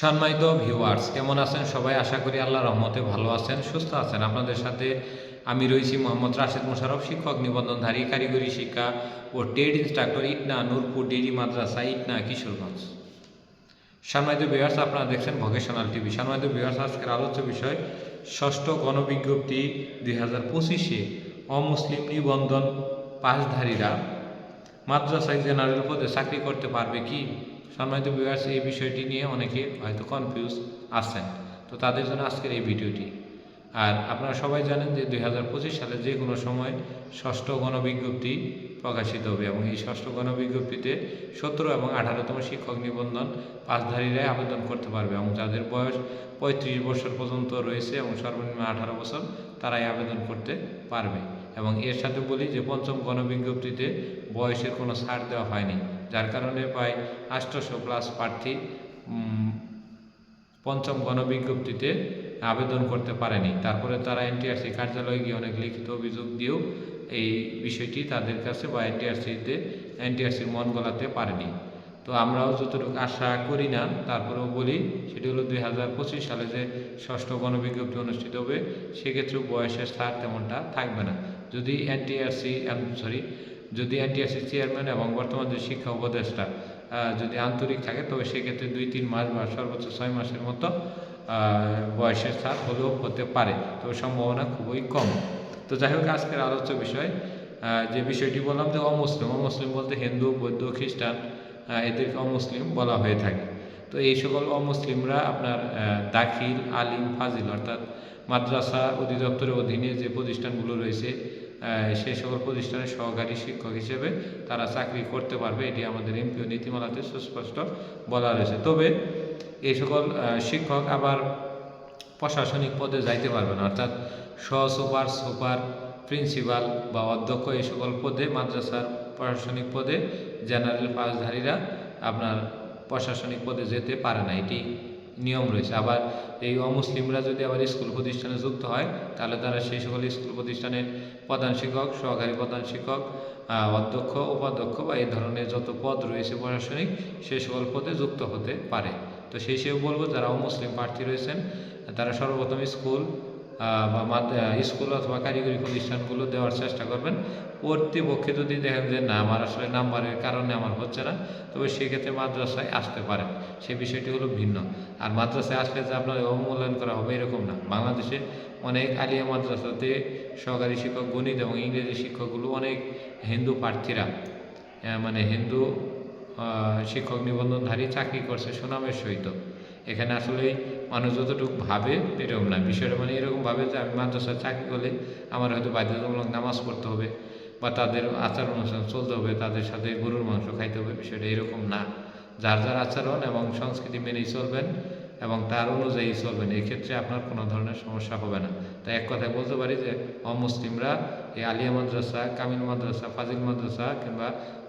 সম্মানিত ভিউয়ার্স কেমন আছেন সবাই? আশা করি আল্লাহ রহমতে ভালো আছেন, সুস্থ আছেন। আপনাদের সাথে আমি রয়েছি মোহাম্মদ রাশেদ মোশারফ শিক্ষক, নিবন্ধনধারী, কারিগরি শিক্ষা ও টেড ইনস্ট্রাক্টর ইটনা নূরপুর ডেরি মাদ্রাসা, ইটনা কিশোরগঞ্জ। সম্মানিত ভিউয়ার্স আপনারা দেখছেন ভোকেশনাল টিভি সম্মানিত ভিউয়ার্স আজকের আলোচ্য বিষয়, ষষ্ঠ গণবিজ্ঞপ্তি দুই হাজার পঁচিশে অমুসলিম নিবন্ধন পাশধারীরা মাদ্রাসায় জেনারেল পদে চাকরি করতে পারবে কি? সম্মানিত ভিউয়ার্স এই বিষয়টি নিয়ে অনেকে হয়তো কনফিউজ আছেন। তো তাদের জন্য আজকের এই ভিডিওটি। আর আপনারা সবাই জানেন যে দুই হাজার পঁচিশ সালে যে কোনো সময় ষষ্ঠ গণবিজ্ঞপ্তি প্রকাশিত হবে এবং এই ষষ্ঠ গণবিজ্ঞপ্তিতে সতেরো এবং আঠারোতম শিক্ষক নিবন্ধন পাশধারীরাই আবেদন করতে পারবে এবং যাদের বয়স পঁয়ত্রিশ বছর পর্যন্ত রয়েছে এবং সর্বনিম্ন আঠারো বছর, তারাই আবেদন করতে পারবে। এবং এর সাথে বলি যে পঞ্চম গণবিজ্ঞপ্তিতে বয়সের কোনো ছাড় দেওয়া হয়নি, যার কারণে প্রায় আষ্টশো প্লাস প্রার্থী পঞ্চম গণবিজ্ঞপ্তিতে আবেদন করতে পারেনি। তারপরে তারা এনটিআরসি কার্যালয়ে গিয়ে অনেক লিখিত অভিযোগ দিয়েও এই বিষয়টি তাদের কাছে বা এনটিআরসিতে এনটিআরসির মন গলাতে পারেনি। তো আমরাও যতটুকু আশা করি না, তারপরেও বলি, সেটি হলো দুই হাজার পঁচিশ সালে যে ষষ্ঠ গণবিজ্ঞপ্তি অনুষ্ঠিত হবে সেক্ষেত্রেও বয়সের ছাড় তেমনটা থাকবে না। যদি এনটিআরসি সরি যদি এনটিআরসি চেয়ারম্যান এবং বর্তমান যে শিক্ষা উপদেষ্টা যদি আন্তরিক থাকে, তবে সেক্ষেত্রে দুই, তিন মাস বা সর্বোচ্চ ছয় মাসের মতো বয়সের ছাড় হলেও হতে পারে। তো সম্ভাবনা খুবই কম। তো যাই হোক, আজকের আলোচ্য বিষয় যে বিষয়টি বললাম যে অমুসলিম অমুসলিম বলতে হিন্দু, বৌদ্ধ, খ্রিস্টান এদেরকে অমুসলিম বলা হয়ে থাকে। তো এই সকল অমুসলিমরা আপনার দাখিল, আলিম, ফাজিল অর্থাৎ মাদ্রাসা অধিদপ্তরের অধীনে যে প্রতিষ্ঠানগুলো রয়েছে সেই সকল প্রতিষ্ঠানের সহকারী শিক্ষক হিসেবে তারা চাকরি করতে পারবে। এটি আমাদের এমপিও নীতিমালাতে সুস্পষ্ট বলা রয়েছে। তবে এই সকল শিক্ষক আবার প্রশাসনিক পদে যাইতে পারবে না। অর্থাৎ সহ সুপার সুপার প্রিন্সিপাল বা অধ্যক্ষ এই সকল পদে, মাদ্রাসার প্রশাসনিক পদে, জেনারেল পাসধারীরা আপনার প্রশাসনিক পদে যেতে পারে না। এটি নিয়ম রয়েছে। আবার এই অমুসলিমরা যদি আবার স্কুল প্রতিষ্ঠানে যুক্ত হয়, তাহলে তারা সেই সকল স্কুল প্রতিষ্ঠানের প্রধান শিক্ষক, সহকারী প্রধান শিক্ষক অধ্যক্ষ, উপাধ্যক্ষ বা এই ধরনের যত পদ রয়েছে প্রশাসনিক সেই সকল পদে যুক্ত হতে পারে। তো সেই হিসেবে বলব, যারা অমুসলিম প্রার্থী রয়েছেন, তারা সর্বপ্রথম স্কুল বা স্কুল অথবা কারিগরি প্রতিষ্ঠানগুলো দেওয়ার চেষ্টা করবেন। কর্তৃপক্ষে যদি দেখেন যে না, আমার আসলে নাম্বারের কারণে আমার হচ্ছে না, তবে সেক্ষেত্রে মাদ্রাসায় আসতে পারেন। সে বিষয়টি হলো ভিন্ন। আর মাদ্রাসায় আসলে যে আপনার অবমূল্যায়ন করা হবে এরকম না। বাংলাদেশে অনেক আলিয়া মাদ্রাসাতে সহকারী শিক্ষক, গণিত এবং ইংরেজি শিক্ষকগুলো অনেক হিন্দু প্রার্থীরা মানে হিন্দু শিক্ষক নিবন্ধনধারী চাকরি করছে সুনামের সহিত। এখানে আসলে মানুষ যতটুকু ভাবে, এরকম না। বিষয়টা মানে এরকম ভাবে যে আমি মাদ্রাসায় চাকরি করলে আমার হয়তো বাধ্যতামূলক নামাজ পড়তে হবে বা তাদের আচার অনুষ্ঠান চলতে হবে, তাদের সাথে গরুর মাংস খাইতে হবে, বিষয়টা এরকম না। যার যার আচরণ এবং সংস্কৃতি মেনেই চলবেন। এবং তার অনুযায়ী চলবেন এক্ষেত্রে আপনার কোনো ধরনের সমস্যা হবে না। তাই এক কথায় বলতে পারি যে, অমুসলিমরা এই আলিয়া মাদ্রাসা, কামিল মাদ্রাসা, ফাজিল মাদ্রাসা কিংবা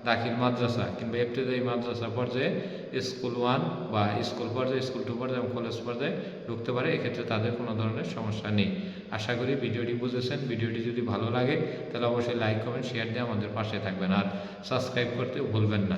দাখিল মাদ্রাসা কিংবা ইবতদায়ী মাদ্রাসা পর্যায়ে স্কুল ওয়ান বা স্কুল পর্যায়ে, স্কুল টু পর্যায়ে এবং কলেজ পর্যায়ে ঢুকতে পারে। এক্ষেত্রে তাদের কোনো ধরনের সমস্যা নেই। আশা করি ভিডিওটি বুঝেছেন। ভিডিওটি যদি ভালো লাগে, তাহলে অবশ্যই লাইক, কমেন্ট, শেয়ার দিয়ে আমাদের পাশে থাকবেন। আর সাবস্ক্রাইব করতে ভুলবেন না।